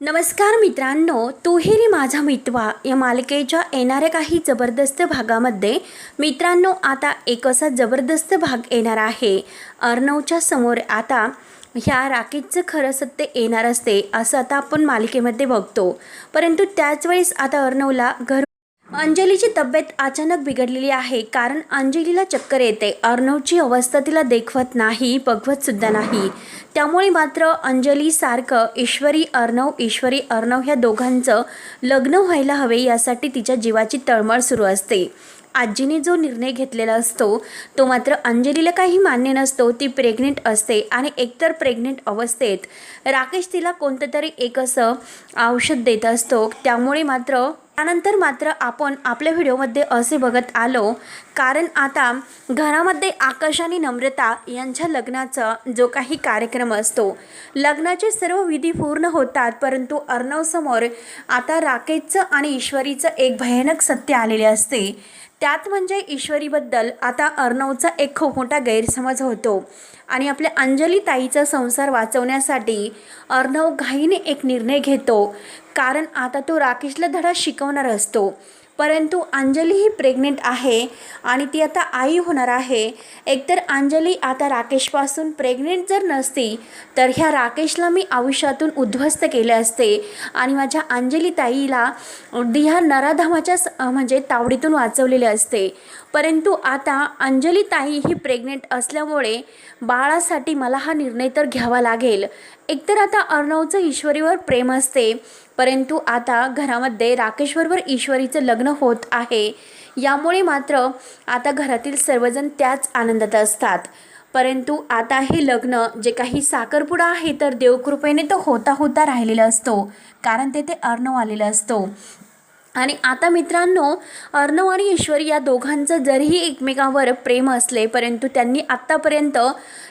नमस्कार मित्रांनो तुहेरी माझा मितवा या मालिकेच्या येणाऱ्या काही जबरदस्त भागामध्ये मित्रांनो आता एक असा जबरदस्त भाग येणार आहे. अर्णवच्या समोर आता ह्या राकेशचं खरं सत्य येणार असते असं आता आपण मालिकेमध्ये बघतो. परंतु त्याच वेळेस आता अर्णवला घर अंजलीची तब्येत अचानक बिघडलेली आहे कारण अंजलीला चक्कर येते. अर्णवची अवस्था तिला देखवत नाही बघवत सुद्धा नाही. त्यामुळे मात्र अंजली सारखं ईश्वरी अर्णव ईश्वरी अर्णव ह्या दोघांचं लग्न व्हायला हवे यासाठी तिच्या जीवाची तळमळ सुरू असते. आजीने जो निर्णय घेतलेला असतो तो मात्र अंजलीला काही मान्य नसतो. ती प्रेग्नेंट असते आणि एकतर प्रेग्नेंट अवस्थेत राकेश तिला कोणतं तरी एक असं औषध देत असतो. त्यामुळे मात्र त्यानंतर मात्र आपण आपल्या व्हिडिओमध्ये असे बघत आलो. कारण आता घरामध्ये आकाश आणि नम्रता यांच्या लग्नाचा जो काही कार्यक्रम असतो लग्नाचे सर्व विधी पूर्ण होतात. परंतु अर्णवसमोर आता राकेशचं आणि ईश्वरीचं एक भयानक सत्य आलेले असते. त्यात म्हणजे ईश्वरीबद्दल आता अर्णवचा एक खूप मोठा गैरसमज होतो. आणि आपल्या अंजली ताईचा संसार वाचवण्यासाठी अर्णव घाईने एक निर्णय घेतो. कारण आता तो राकेशला धडा शिकवणार असतो. परंतु अंजली ही प्रेग्नेंट आहे आणि ती आता आई होणार आहे. एकतर अंजली आता राकेशपासून प्रेग्नेंट जर नसती तर ह्या राकेशला मी आयुष्यातून उद्ध्वस्त केले असते. आणि माझ्या अंजली ताईला ह्या नराधामाच्या स- म्हणजे तावडीतून वाचवलेले असते. परंतु आता अंजली ताई ही प्रेग्नेंट असल्यामुळे बाळासाठी मला हा निर्णय तर घ्यावा लागेल. एकतर आता अर्णवचं ईश्वरीवर प्रेम असते परंतु आता घरामध्ये राकेशबरोबर ईश्वरीचं लग्न होत आहे. यामुळे मात्र आता घरातील सर्वजण त्याच आनंदात असतात. परंतु आता हे लग्न जे काही साखरपुडा आहे तर देवकृपेने तो होता होता राहिलेला असतो. कारण तेथे अर्णव आलेला असतो. आणि आता मित्रांनो अर्णव आणि ईश्वरी या दोघांचं जरीही एकमेकांवर प्रेम असले परंतु त्यांनी आत्तापर्यंत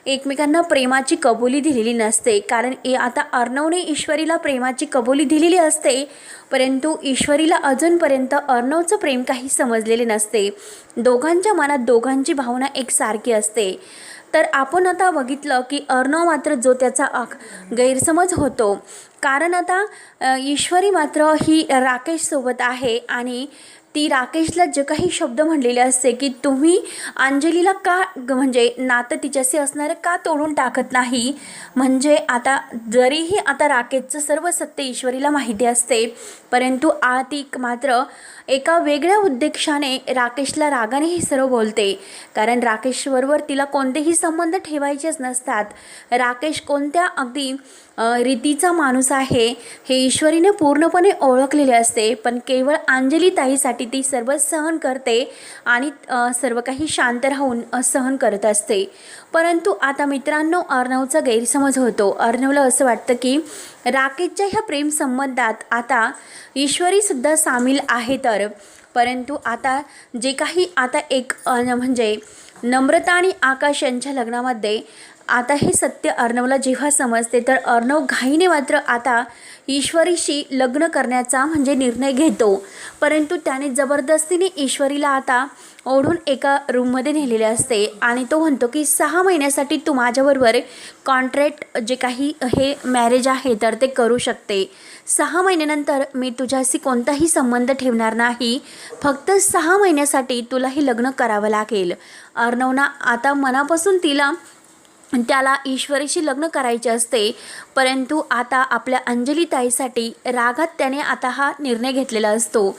एकमेकांना प्रेमाची कबुली दिलेली नसते. कारण ए आता अर्णवने ईश्वरीला प्रेमाची कबुली दिलेली असते परंतु ईश्वरीला अजूनपर्यंत अर्णवचं प्रेम काही समजलेले नसते. दोघांच्या मनात दोघांची भावना एकसारखी असते. तर आपण आता बघितलं की अर्णव मात्र जो त्याचा अख गैरसमज होतो. कारण आता ईश्वरी मात्र ही राकेशसोबत आहे आणि ती राकेशला जे काही शब्द म्हणलेले असते की तुम्ही अंजलीला का ग- म्हणजे नातं तिच्याशी असणारं का तोडून टाकत नाही? म्हणजे आता जरीही आता राकेशचं सर्व सत्य ईश्वरीला माहिती असते परंतु आ ती मात्र एका वेगळ्या उद्देशाने राकेशला रागाने हे सर्व बोलते. कारण राकेशबरोबर तिला कोणतेही संबंध ठेवायचेच नसतात. राकेश कोणत्या अगदी रीतीचा माणूस आहे. हे ईश्वरीने पूर्णपणे ओळखलेले असते पण केवळ अंजली ताईसाठी ती सर्व सहन करते आणि सर्व काही शांत राहून सहन करत असते. परंतु आता मित्रांनो अर्णवचा गैरसमज होतो. अर्णवला असं वाटतं की राकेशच्या ह्या प्रेमसंबंधात आता ईश्वरीसुद्धा सामील आहे तर. परंतु आता जे काही आता एक म्हणजे नम्रता आणि आकाश यांच्या लग्नामध्ये आता हे सत्य अर्णवला जेव्हा समजते तर अर्णव घाईने मात्र आता ईश्वरीशी लग्न करण्याचा म्हणजे निर्णय घेतो. परंतु त्याने जबरदस्तीने ईश्वरीला आता ओढून एका रूममध्ये नेलेले असते आणि तो म्हणतो की सहा महिन्यासाठी तू माझ्याबरोबर कॉन्ट्रॅक्ट जे काही हे मॅरेज आहे तर ते करू शकते. सहा महिन्यानंतर मी तुझ्याशी कोणताही संबंध ठेवणार नाही. फक्त सहा महिन्यासाठी तुला हे लग्न करावं लागेल. अर्णवना आता मनापासून तिला त्याला ईश्वरीशी लग्न करायचे असते परंतु आता आपल्या अंजलीताईसाठी रागात त्याने आता हा निर्णय घेतलेला असतो.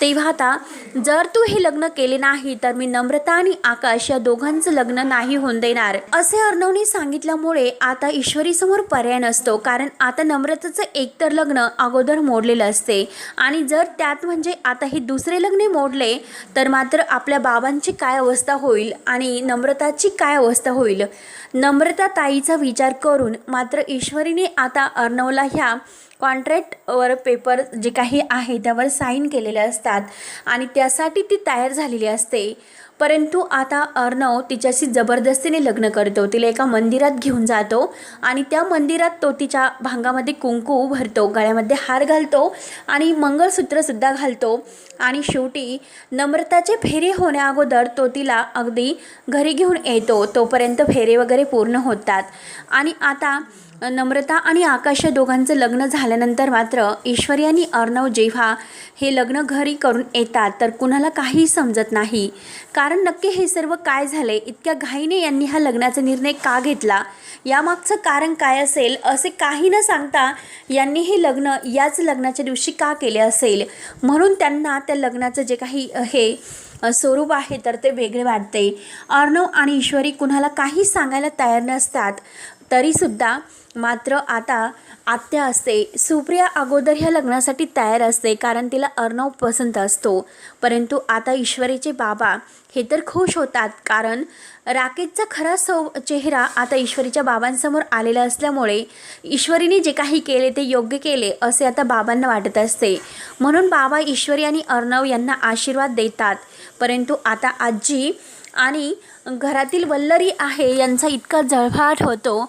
तेव्हा आता जर तू हे लग्न केले नाही तर मी नम्रता आणि आकाश या दोघांचं लग्न नाही होऊन देणार. असे अर्णवने सांगितल्यामुळे आता ईश्वरीसमोर पर्याय नसतो कारण आता नम्रताचं एकतर लग्न अगोदर मोडलेलं असते. आणि जर त्यात म्हणजे आता हे दुसरे लग्न मोडले तर मात्र आपल्या बाबांची काय अवस्था होईल आणि नम्रताची काय अवस्था होईल? नम्र अमृता ताईचा विचार करून मात्र ईश्वरीने आता अर्णवला ह्या कॉन्ट्रॅक्टवर पेपर जे काही आहे त्यावर साईन केलेले असतात आणि त्यासाठी ती तयार झालेली असते. परंतु आता अर्णव तिच्याशी जबरदस्तीने लग्न करतो. तिला एका मंदिरात घेऊन जातो आणि त्या मंदिरात तो तिच्या भांगामध्ये कुंकू भरतो गळ्यामध्ये हार घालतो आणि मंगळसूत्रसुद्धा घालतो. आणि शेवटी नम्रताचे फेरे होण्याअगोदर तो तिला अगदी घरी घेऊन येतो. तोपर्यंत फेरे वगैरे पूर्ण होतात. आणि आता नम्रता आणि आकाश या दोघांचं लग्न झाल्यानंतर मात्र ईश्वरी आणि अर्णव जेव्हा हे लग्न घरी करून येतात तर कुणाला काही समजत नाही. कारण नक्की हे सर्व काय झाले? इतक्या घाईने यांनी हा लग्नाचा निर्णय का घेतला? यामागचं कारण काय असेल? असे काही न सांगता यांनी हे लग्न याच लग्नाच्या दिवशी का केले असेल? म्हणून त्यांना त्या लग्नाचं जे काही हे स्वरूप आहे तर ते वेगळे वाटते. अर्णव आणि ईश्वरी कुणाला काही सांगायला तयार नसतात तरीसुद्धा मात्र आता आत्या असते. सुप्रिया अगोदर ह्या लग्नासाठी तयार असते कारण तिला अर्णव पसंत असतो. परंतु आता ईश्वरीचे बाबा हे तर खुश होतात कारण राकेशचा खरा सौ चेहरा आता ईश्वरीच्या बाबांसमोर आलेला असल्यामुळे ईश्वरीने जे काही केले ते योग्य केले असे आता बाबांना वाटत असते. म्हणून बाबा ईश्वरी आणि अर्णव यांना आशीर्वाद देतात. परंतु आता आजी आणि घरातील वल्लरी आहे यांचा इतका जळफाट होतो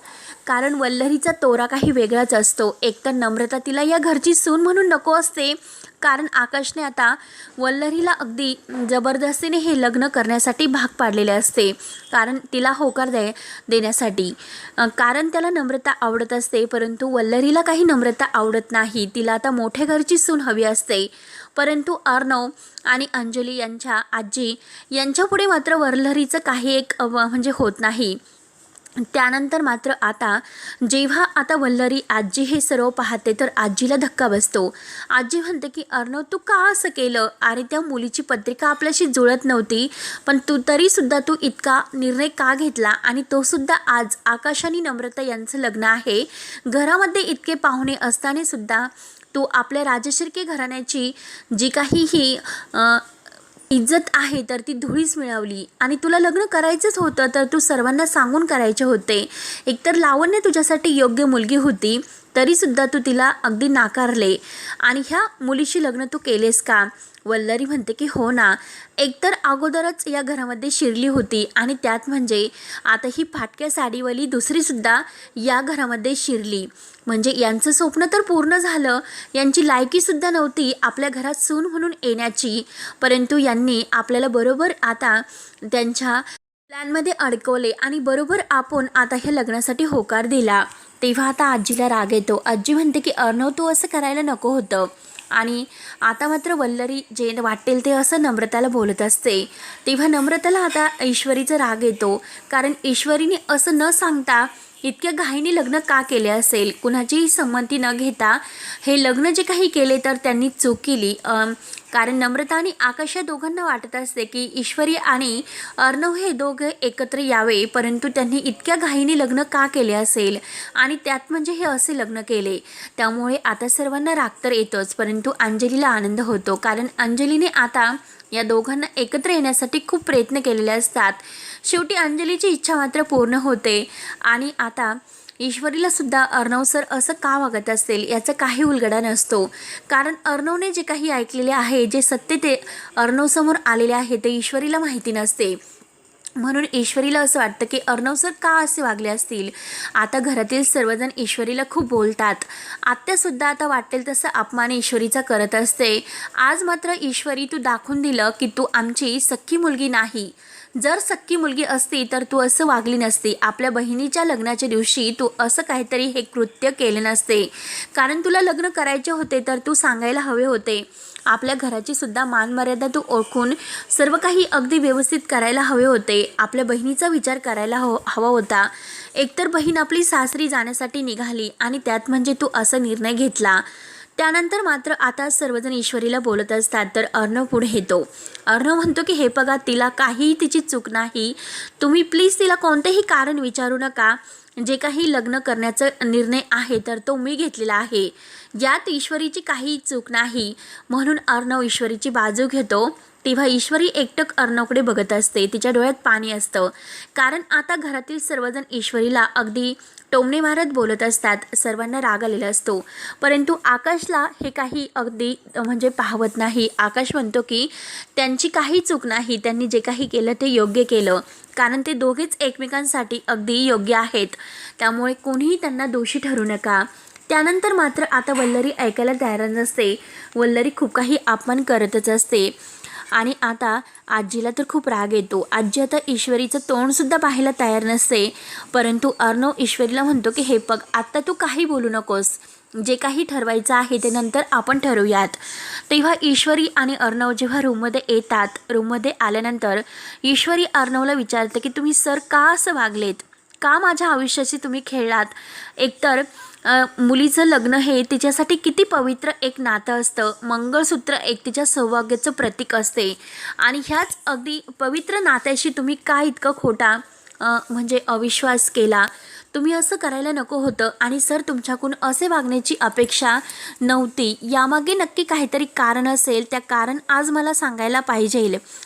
कारण वल्लरीचा तोरा काही वेगळाच असतो. एकतर नम्रता तिला या घरची सून म्हणून नको असते. कारण आकाशने आता वल्लरीला अगदी जबरदस्तीने हे लग्न करण्यासाठी भाग पाडलेले असते. कारण तिला होकार दे देण्यासाठी. कारण त्याला नम्रता आवडत असते परंतु वल्लरीला काही नम्रता आवडत नाही. तिला आता मोठ्या घरची सून हवी असते. परंतु अर्णव आणि अंजली यांच्या आजी यांच्यापुढे मात्र वल्लरीचं काही एक म्हणजे होत नाही. त्यानंतर मात्र आता जेव्हा आता वल्लरी आजी हे सर्व पाहते तर आजीला धक्का बसतो. आजी म्हणते की अर्णव तू का असं केलं? आणि त्या मुलीची पत्रिका आपल्याशी जुळत नव्हती. पण तू तरीसुद्धा तू इतका निर्णय का घेतला? आणि तोसुद्धा आज आकाश आणि नम्रता यांचं लग्न आहे. घरामध्ये इतके पाहुणे असताना सुद्धा तू आपल्या राजशिर्के घराण्याची जी काही ही इज्जत आहे तर ती धुळीच मिळवली. आणि तुला लग्न करायचंच होतं तर तू सर्वांना सांगून करायचे होते. एकतर लावण्य तुझ्यासाठी योग्य मुलगी होती तरीसुद्धा तू तिला अगदी नाकारले. आणि ह्या मुलीशी लग्न तू केलेस का? वल्लरी म्हणते की हो ना. एकतर अगोदरच या घरामध्ये शिरली होती आणि त्यात म्हणजे आता ही फाटक्या साडीवाली दुसरीसुद्धा या घरामध्ये शिरली. म्हणजे यांचं स्वप्न तर पूर्ण झालं. यांची लायकीसुद्धा नव्हती आपल्या घरात सून म्हणून येण्याची. परंतु यांनी आपल्याला बरोबर आता त्यांच्या प्लॅनमध्ये अडकवले आणि बरोबर आपण आता ह्या लग्नासाठी होकार दिला. तेव्हा आता आजीला राग येतो. आजी म्हणते की अर्णव तू असं करायला नको होतं. आणि आता मात्र वल्लरी जे वाटेल ते असं नम्रताला बोलत असते. तेव्हा नम्रताला आता ईश्वरीचा राग येतो. कारण ईश्वरीने असं न सांगता इतक्या घाईने लग्न का केले असेल? कुणाचीही संमती न घेता हे लग्न जे काही केले तर त्यांनी चूक केली. कारण नम्रता आणि आकाश या दोघांना वाटत असते की ईश्वरी आणि अर्णव हे दोघे एकत्र यावे परंतु त्यांनी इतक्या घाईने लग्न का केले असेल? आणि त्यात म्हणजे हे असे लग्न केले? त्यामुळे आता सर्वांना राग तर येतोच परंतु अंजलीला आनंद होतो. कारण अंजलीने आता या दोघांना एकत्र येण्यासाठी खूप प्रयत्न केलेले असतात. शेवटी अंजलीची इच्छा मात्र पूर्ण होते. आणि आता ईश्वरीला सुद्धा अर्णव सर असं का वागत असेल याचा काही उलगडा नसतो. कारण अर्णवने जे काही ऐकलेले आहे जे सत्य ते अर्णवसमोर आलेले आहे ते ईश्वरीला माहिती नसते. म्हणून ईश्वरीला असं वाटतं की अर्णव सर का असे वागले असतील? आता घरातील सर्वजण ईश्वरीला खूप बोलतात. आत्यासुद्धा आता वाटेल तसं अपमान ईश्वरीचा करत असते. आज मात्र ईश्वरी तू दाखवून दिलं की तू आमची सख्खी मुलगी नाही. जर सख्खी मुलगी असती तर तू असं वागली नसती. आपल्या बहिणीच्या लग्नाच्या दिवशी तू असं काहीतरी हे कृत्य केले नसते. कारण तुला लग्न करायचे होते तर तू सांगायला हवे होते. आपल्या घराची सुद्धा मानमर्यादा तू ओळखून सर्व काही अगदी व्यवस्थित करायला हवे होते. आपल्या बहिणीचा विचार करायला हव हवा होता. एकतर बहीण आपली सासरी जाण्यासाठी निघाली आणि त्यात म्हणजे तू असा निर्णय घेतला. त्यानंतर मात्र आता सर्वजण ईश्वरीला बोलत असतात. तर अर्णव पुढे येतो. अर्णव म्हणतो की हे बघा तिला काहीही तिची चूक नाही. तुम्ही प्लीज तिला कोणतेही कारण विचारू नका. जे काही लग्न करण्याचा निर्णय आहे तर तो मी घेतलेला आहे. यात ईश्वरीची काही चूक नाही. म्हणून अर्णव ईश्वरीची बाजू घेतो. तेव्हा ईश्वरी एकटक अर्णवकडे बघत असते. तिच्या डोळ्यात पाणी असतं. कारण आता घरातील सर्वजण ईश्वरीला अगदी टोमणे मारत बोलत असतात. सर्वांना राग आलेला असतो. परंतु आकाशला हे काही अगदी म्हणजे पाहवत नाही. आकाश म्हणतो की त्यांची काही चूक नाही. त्यांनी जे काही केलं ते योग्य केलं. कारण ते दोघेच एकमेकांसाठी अगदी योग्य आहेत. त्यामुळे कोणीही त्यांना दोषी ठरू नका. त्यानंतर मात्र आता वल्लरी ऐकायला तयार नसते. वल्लरी खूप काही अपमान करतच असते. आणि आता आजीला तर खूप राग येतो. आजी आता ईश्वरीचं तोंडसुद्धा पाहायला तयार नसते. परंतु अर्णव ईश्वरीला म्हणतो की हे बघ आत्ता तू काही बोलू नकोस. जे काही ठरवायचं आहे ते नंतर आपण ठरवूयात. तेव्हा ईश्वरी आणि अर्णव जेव्हा रूममध्ये येतात रूममध्ये आल्यानंतर ईश्वरी अर्णवला विचारते की तुम्ही सर का असं वागलेत? का माझ्या आयुष्याशी तुम्ही खेळलात? एकतर मुलीचं लग्न हे तिच्यासाठी किती पवित्र एक नातं असतं. मंगळसूत्र एक तिच्या सौभाग्याचं प्रतीक असते. आणि ह्याच अगदी पवित्र नात्याशी तुम्ही का इतकं खोटा म्हणजे अविश्वास केला? तुम्ही असं करायला नको होतं. आणि सर तुमच्याकडून असे वागण्याची अपेक्षा नव्हती. यामागे नक्की काहीतरी कारण असेल. त्या कारण आज मला सांगायला पाहिजे.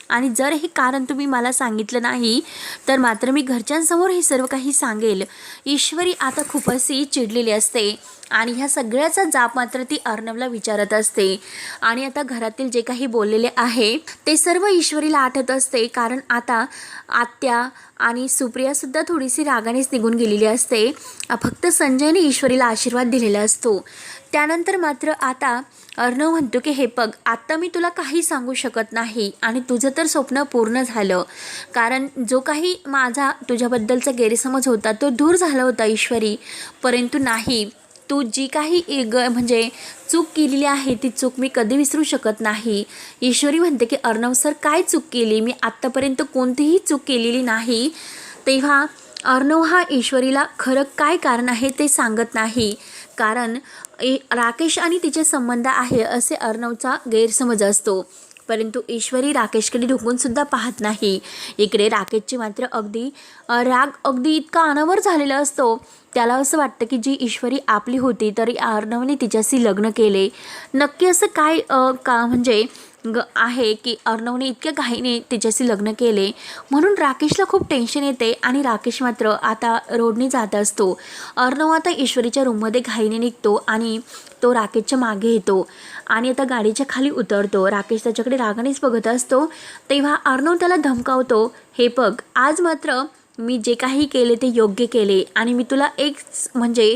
आणि जर हे कारण तुम्ही मला सांगितलं नाही तर मात्र मी घरच्यांसमोर हे सर्व काही सांगेल. ईश्वरी आता खूप अशी चिडलेली असते. आणि ह्या सगळ्याचा जाप मात्र ती अर्णवला विचारत असते. आणि आता घरातील जे काही बोललेले आहे ते सर्व ईश्वरीला आठवत असते. कारण आता आत्या आणि सुप्रियासुद्धा थोडीशी रागानेच निघून गेलेली असते. फक्त संजयने ईश्वरीला आशीर्वाद दिलेला असतो. त्यानंतर मात्र आता अर्णव म्हणतो की हे बघ आत्ता मी तुला काही सांगू शकत नाही आणि तुझं तर स्वप्न पूर्ण झालं. कारण जो काही माझा तुझ्याबद्दलचा गैरसमज होता तो दूर झाला होता ईश्वरी. परंतु नाही तू जी काही ग म्हणजे चूक केलेली आहे ती चूक मी कधी विसरू शकत नाही. ईश्वरी म्हणते की अर्णव सर काय चूक केली? मी आत्तापर्यंत कोणतीही चूक केलेली नाही. तेव्हा अर्णव हा ईश्वरीला खरं काय कारण आहे ते सांगत नाही. कारण ए राकेश आणि तिचे संबंध आहे असे अर्णवचा गैरसमज असतो. परंतु ईश्वरी राकेशकडे ढुकूनसुद्धा पाहत नाही. इकडे राकेशची मात्र अगदी राग अगदी इतका अनावर झालेला असतो. त्याला असं वाटतं की जी ईश्वरी आपली होती तरी अर्णवने तिच्याशी लग्न केले. नक्की असं काय का म्हणजे ग आहे की अर्णवने इतक्या घाईने तिच्याशी लग्न केले. म्हणून राकेशला खूप टेन्शन येते आणि राकेश मात्र आता रोडने जात असतो. अर्णव आता ईश्वरीच्या रूममध्ये घाईने निघतो आणि तो राकेशच्या मागे येतो. आणि आता गाडीच्या खाली उतरतो. राकेश त्याच्याकडे रागानेच बघत असतो. तेव्हा अर्णव त्याला धमकावतो हे बघ आज मात्र मी जे काही केले ते योग्य केले आणि मी तुला एक म्हणजे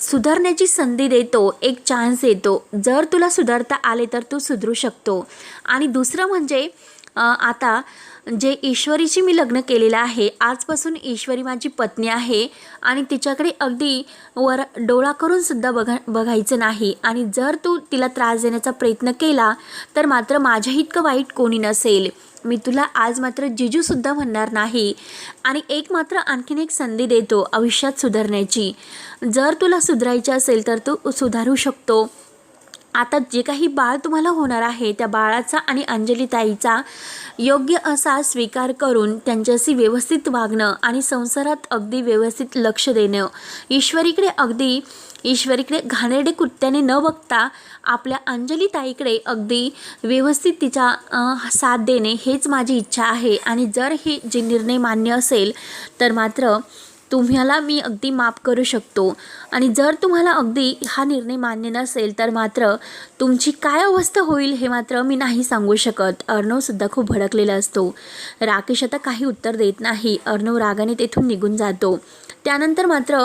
सुधारण्याची संधी देतो एक चान्स देतो. जर तुला सुधारता आले तर तू सुधरू शकतो. आणि दुसरं म्हणजे आता जे ईश्वरीशी मी लग्न केलेलं आहे आजपासून ईश्वरी माझी पत्नी आहे आणि तिच्याकडे अगदी वर डोळा करूनसुद्धा बघा बघायचं नाही. आणि जर तू तिला त्रास देण्याचा प्रयत्न केला तर मात्र माझ्या इतकं वाईट कोणी नसेल. मी तुला आज मात्र जिजूसुद्धा म्हणणार नाही. आणि एक मात्र आणखीन एक संधी देतो आयुष्यात सुधारण्याची. जर तुला सुधारायची असेल तर तू सुधारू शकतो. आता जे काही बाळ तुम्हाला होणार आहे त्या बाळाचा आणि अंजलीताईचा योग्य असा स्वीकार करून त्यांच्याशी व्यवस्थित वागणं आणि संसारात अगदी व्यवस्थित लक्ष देणं. ईश्वरीकडे अगदी ईश्वरीकडे घाणेरडे कृत्याने न बघता आपल्या अंजलीताईकडे अगदी व्यवस्थित तिचा साथ देणे हेच माझी इच्छा आहे. आणि जर हे जे निर्णय मान्य असेल तर मात्र तुम्हाला मी अगदी माफ करू शकतो. आणि जर तुम्हाला अगदी हा निर्णय मान्य नसेल तर मात्र तुमची काय अवस्था होईल हे मात्र मी नाही सांगू शकत. अर्णवसुद्धा खूप भडकलेला असतो. राकेश आता काही उत्तर देत नाही. अर्णव रागाने तेथून निघून जातो. त्यानंतर मात्र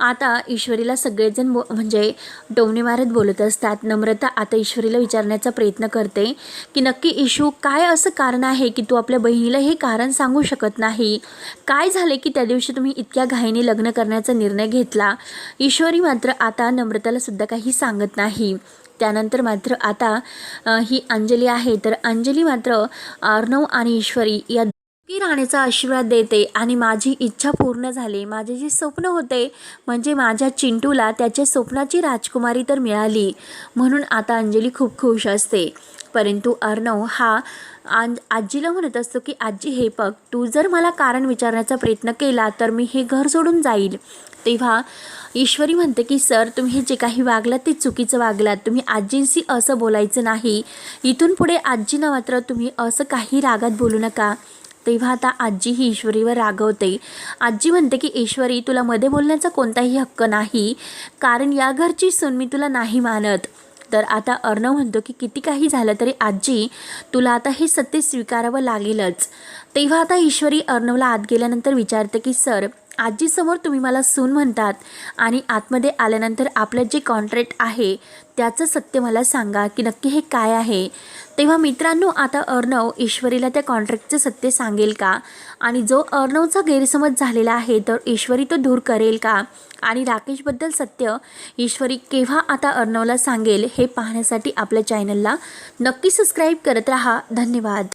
आता ईश्वरीला सगळेजण बो म्हणजे डोवणे मारत बोलत असतात. नम्रता आता ईश्वरीला विचारण्याचा प्रयत्न करते की नक्की इशू काय असं कारण आहे की तू आपल्या बहिणीला हे कारण सांगू शकत नाही? काय झाले की त्या दिवशी तुम्ही इतक्या घाईने लग्न करण्याचा निर्णय घेतला. ईश्वरी मात्र आता नम्रताला सुद्धा काही सांगत नाही. त्यानंतर मात्र आता ही अंजली आहे. तर अंजली मात्र अर्णव आणि ईश्वरी या की राहण्याचा आशीर्वाद देते आणि माझी इच्छा पूर्ण झाली. माझे जे स्वप्न होते म्हणजे माझ्या चिंटूला त्याच्या स्वप्नाची राजकुमारी तर मिळाली. म्हणून आता अंजली खूप खुश असते. परंतु अर्णव हा आन आजीला म्हणत असतो की आजी हे बघ तू जर मला कारण विचारण्याचा प्रयत्न केला तर मी हे घर सोडून जाईल. तेव्हा ईश्वरी म्हणते की सर तुम्ही जे काही वागलात ते चुकीचं वागलात. तुम्ही आजींशी असं बोलायचं नाही. इथून पुढे आजींना मात्र तुम्ही असं काही रागात बोलू नका. तेव्हा आता आजी ही ईश्वरीवर रागवते. आजी म्हणते की ईश्वरी तुला मध्ये बोलण्याचा कोणताही हक्क नाही. कारण या घरची सून मी तुला नाही मानत. तर आता अर्णव म्हणतो की किती काही झालं तरी आजी तुला आता हे सत्य स्वीकारावं लागेलच. तेव्हा आता ईश्वरी अर्णवला आत गेल्यानंतर विचारते की सर आजीसमोर तुम्ही मला सून म्हणतात आणि आतमध्ये आल्यानंतर आपलं जे कॉन्ट्रॅक्ट आहे त्याचं सत्य मला सांगा की नक्की हे काय आहे. तेव्हा मित्रांनो आता अर्णव ईश्वरीला त्या कॉन्ट्रॅक्टचं सत्य सांगेल का? आणि जो अर्णवचा गैरसमज झालेला आहे तर ईश्वरी तो दूर करेल का? आणि राकेशबद्दल सत्य ईश्वरी केव्हा आता अर्णवला सांगेल हे पाहण्यासाठी आपल्या चॅनलला नक्की सबस्क्राईब करत राहा. धन्यवाद.